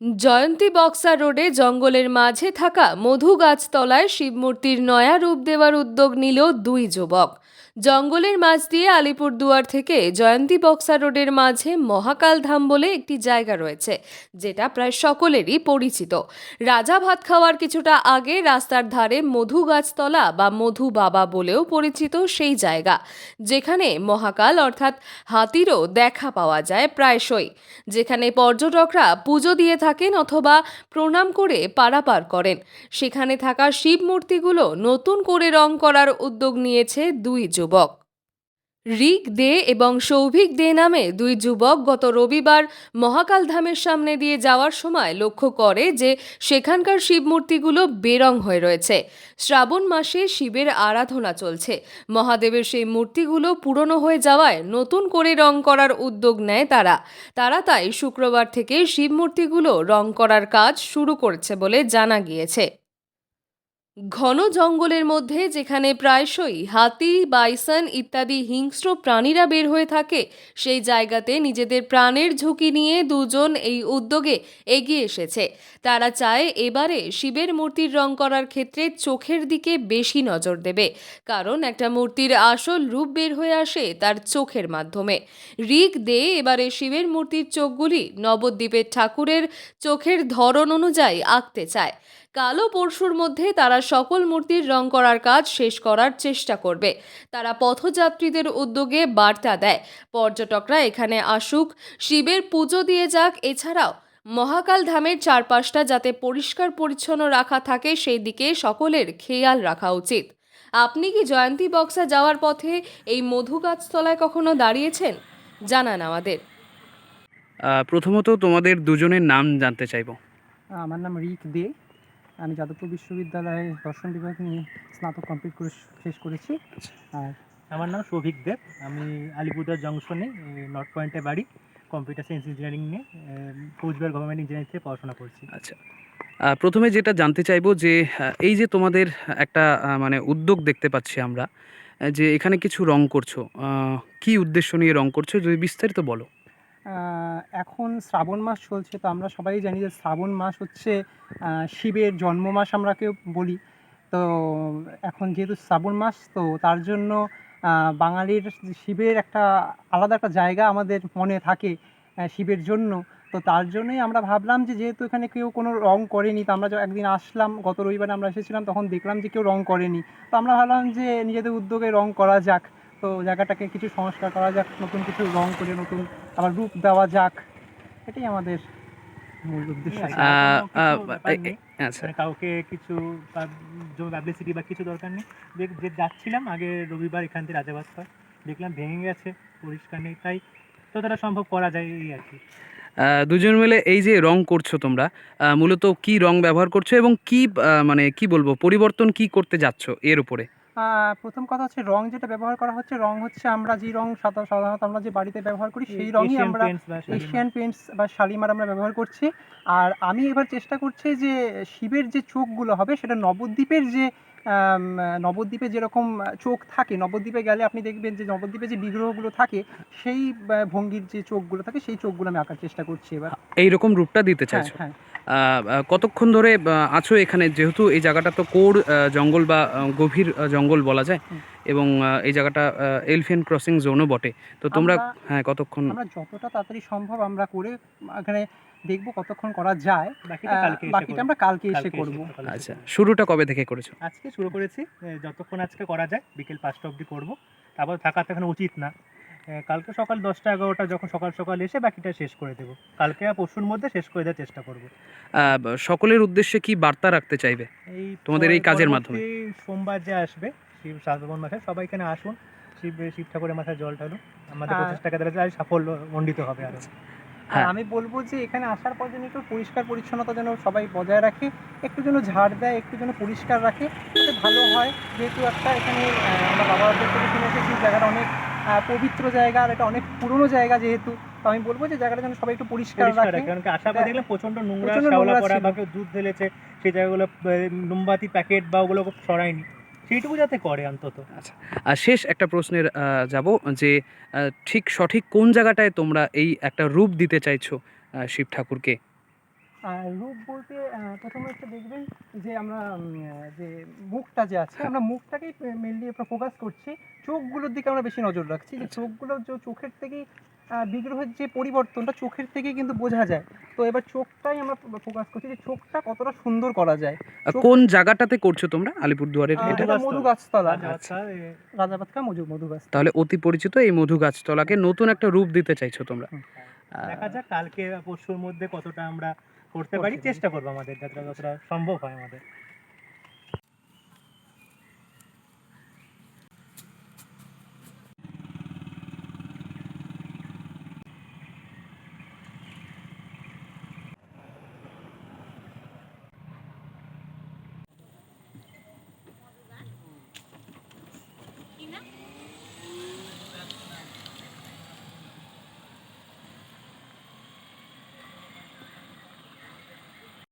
জয়ন্তী বক্সা রোডে জঙ্গলের মাঝে থাকা মধু গাছতলায় শিবমূর্তির নয়া রূপ দেওয়ার উদ্যোগ নিল দুই যুবক। জঙ্গলের মাঝ দিয়ে আলিপুরদুয়ার থেকে জয়ন্তী বক্সা রোডের মাঝে মহাকাল ধাম বলে একটি জায়গা রয়েছে, যেটা প্রায় সকলেরই পরিচিত। রাজা ভাত খাওয়ার কিছুটা আগে রাস্তার ধারে মধু গাছতলা বা মধু বাবা বলেও পরিচিত সেই জায়গা, যেখানে মহাকাল অর্থাৎ হাতিরও দেখা পাওয়া যায় প্রায়শই, যেখানে পর্যটকরা পুজো দিয়ে থাকেন অথবা প্রণাম করে পারাপার করেন। সেখানে থাকা শিব মূর্তিগুলো নতুন করে রং করার উদ্যোগ নিয়েছে দুই যুবক। রিক দে এবং সৌভিক দে নামে দুই যুবক গত রবিবার মহাকাল ধামের সামনে দিয়ে যাওয়ার সময় লক্ষ্য করে যে সেখানকার শিব মূর্তিগুলো বেরং হয়ে রয়েছে। শ্রাবণ মাসে শিবের আরাধনা চলছে। মহাদেবের সেই মূর্তিগুলো পুরনো হয়ে যাওয়ায় নতুন করে রং করার উদ্যোগ নেয় তারা। তারা তাই শুক্রবার থেকে শিবমূর্তিগুলো রং করার কাজ শুরু করেছে বলে জানা গিয়েছে। ঘন জঙ্গলের মধ্যে যেখানে প্রায়শই হাতি, বাইসন ইত্যাদি হিংস্র প্রাণীরা বের হয়ে থাকে, সেই জায়গাতে নিজেদের প্রাণের ঝুঁকি নিয়ে দুজন এই উদ্যোগে এগিয়ে এসেছে। তারা চায় এবারে শিবের মূর্তির রং করার ক্ষেত্রে চোখের দিকে বেশি নজর দেবে, কারণ একটা মূর্তির আসল রূপ বের হয়ে আসে তার চোখের মাধ্যমে। রিক দে এবারে শিবের মূর্তির চোখগুলি নবদ্বীপের ঠাকুরের চোখের ধরন অনুযায়ী আঁকতে চায়। কালো পরশুর মধ্যে তারা সকল মূর্তির রং করার কাজ শেষ করার চেষ্টা করবে। তারা পথযাত্রীদের উদ্যোগে বার্তা দেয়। পর্যটকরা এখানে আসুক শিবের পুজো দিয়ে যাক এছাড়াও মহাকাল ধামের চারপাশটা যাতে পরিষ্কার পরিচ্ছন্ন রাখা থাকে সেই দিকে সকলের খেয়াল রাখা উচিত। আপনি কি জয়ন্তী বক্সা যাওয়ার পথে এই মধু গাছতলায় কখনো দাঁড়িয়েছেন? জানান আমাদের। প্রথমত তোমাদের দুজনের নাম জানতে চাইব। আমার নাম রিক দে। আমি যাদবপুর বিশ্ববিদ্যালয়ে দর্শন বিভাগ নিয়ে স্নাতক কমপ্লিট করে শেষ করেছি। আর আমার নাম সৌভিক দেব। আমি আলিপুরদুয়ার জংশনে নর্থ পয়েন্টে বাড়ি কম্পিউটার সায়েন্স ইঞ্জিনিয়ারিং নিয়ে কোচবিহার গভর্নমেন্ট ইঞ্জিনিয়ারিং থেকে পড়াশোনা করছি। আচ্ছা। প্রথমে যেটা জানতে চাইব যে এই যে তোমাদের একটা মানে উদ্যোগ দেখতে পাচ্ছি আমরা যে এখানে কিছু রং করছ কি উদ্দেশ্য নিয়ে রং করছ যদি বিস্তারিত বলো। এখন শ্রাবণ মাস চলছে, তো আমরা সবাই জানি যে শ্রাবণ মাস হচ্ছে শিবের জন্ম মাস আমরা কেউ বলি। তো এখন যেহেতু শ্রাবণ মাস, তো তার জন্য বাঙালির শিবের একটা আলাদা একটা জায়গা আমাদের মনে থাকে শিবের জন্য। তো তার জন্যই আমরা ভাবলাম যে যেহেতু এখানে কেউ কোনো রং করেনি, তো আমরা একদিন আসলাম, গত রবিবারে আমরা এসেছিলাম, তখন দেখলাম যে কেউ রং করেনি। তো আমরা ভাবলাম যে নিজেদের উদ্যোগে রং করা যাক। তো জায়গাটাকে কিছু সংস্কার করা যাক নতুন কিছু রং করে নতুন আবার রূপ দেওয়া যাক। এটাই আমাদের মূল উদ্দেশ্য। আচ্ছা। আচ্ছা। মানে কাউকে কিছু পাবলিসিটি বা কিছু দরকার নেই। যে- যে যাচ্ছিলাম আগে রবিবার এখান থেকে রাজাবাদ হয় দেখলাম ভেঙে গেছে পরিষ্কার নেই তাই যতটা সম্ভব করা যায় এই আর কি। দুজন মিলে এই যে রং করছ তোমরা মূলত কি রং ব্যবহার করছ এবং কি মানে কি বলব পরিবর্তন কি করতে যাচ্ছ এর উপরে? প্রথম কথা হচ্ছে রং যেটা ব্যবহার করা হচ্ছে রং হচ্ছে আমরা যে রং সাধা- সাধারণত আমরা যে বাড়িতে ব্যবহার করি সেই রঙই আমরা। এশিয়ান পেন্টস বা শালিমার আমরা ব্যবহার করছি। আর আমি এবার চেষ্টা করছি যে শিবের যে চোখগুলো হবে সেটা নবদ্বীপের যে নবদ্বীপে যেরকম চোখ থাকে নবদ্বীপে গেলে আপনি দেখবেন যে নবদ্বীপে যে বিগ্রহগুলো থাকে সেই ভঙ্গির যে চোখগুলো থাকে সেই চোখগুলো আমি আঁকার চেষ্টা করছি এবার। এইরকম রূপটা দিতে হ্যাঁ চাইছো? হ্যাঁ। আহ, কতক্ষণ ধরে আছো এখানে? যেহেতু এই জায়গাটা তো কোর জঙ্গল বা গভীর জঙ্গল বলা যায় এবং এই জায়গাটা এলফিয়ান ক্রসিং জোনও বটে। তো তোমরা হ্যাঁ কতক্ষণ? আমরা যতটা তাড়াতাড়ি সম্ভব আমরা করে এখানে দেখব কতক্ষণ করা যায়। বাকিটা। আমরা কালকে এসে করব। আচ্ছা শুরুটা কবে থেকে করেছ? আজকে শুরু করেছি যতক্ষণ আজকে করা যায় বিকেল পাঁচটা অবধি করব। তারপর থাকা তো এখানে উচিত না। কালকে সকাল দশটা এগারোটা যখন সকাল সকাল এসে বাকিটা শেষ করে দেবো। কালকে আর পরশুর মধ্যে শেষ করে দেওয়ার চেষ্টা করব। আহ, সকলের উদ্দেশ্যে কি বার্তা রাখতে চাইবে? এই তোমাদের এই কাজের মাধ্যমে। সোমবার যে আসবে শিব শ্রাবণ মাসে সবাই এখানে আসুন শিব শিব ঠাকুরের মাথায় জল ঢালুন। আমাদের আর- প্রচেষ্টাকে দ্বারা যায় সাফল্য মণ্ডিত হবে আরও। আর হ্যাঁ। আমি বলব যে এখানে আসার পর যেন একটু পরিষ্কার পরিচ্ছন্নতা যেন সবাই বজায় রাখে একটু যেন ঝাড় দেয় একটু যেন পরিষ্কার রাখে ভালো হয়। যেহেতু একটা এখানে আমরা বাবাদের থেকে শুনে এসেছি জায়গাটা অনেক পবিত্র জায়গা আর এটা অনেক পুরনো জায়গা যেহেতু। তো আমি বলব যে জায়গাটা যেন সবাই একটু পরিষ্কার রাখে। কারণ কি আশা দেখলাম প্রচণ্ড নোংরা শ্যাওলা করা বা কেউ দুধ ঢেলেছে সেই জায়গাগুলো মোমবাতি প্যাকেট বা ওগুলো সরায়নি। সেইটুকু যাতে করে অন্তত। আচ্ছা আর শেষ একটা প্রশ্নের আহ, যাব যে ঠিক সঠিক কোন জায়গাটায় তোমরা এই একটা রূপ দিতে চাইছো আহ, শিব ঠাকুরকে? আর রূপ বলতে প্রথমে হচ্ছে দেখবেন যে আমরা যে মুখটা যে আছে আমরা মুখটাকেই মেনলি আমরা ফোকাস করছি। চোখগুলোর দিকে আমরা বেশি নজর রাখছি। যে চোখগুলো যে চোখের থেকেই বিগ্রহের যে পরিবর্তনটা চোখের থেকেই কিন্তু বোঝা যায়। তো এবার চোখটাই আমরা ফোকাস করছি যে চোখটা কতটা সুন্দর করা যায়। কোন জায়গাটাতে করছ তোমরা? আলিপুরদুয়ারের এটা মধু গাছতলা। রাজা এ, রাজাবাতকা মধু মধু গাছ। তাহলে অতি পরিচিত এই মধু গাছতলাকে নতুন একটা রূপ দিতে চাইছো তোমরা। দেখা যাক কালকে পরশুর মধ্যে কতটা আমরা করতে পারি চেষ্টা করব আমাদের যতটা যতটা সম্ভব হয় আমাদের।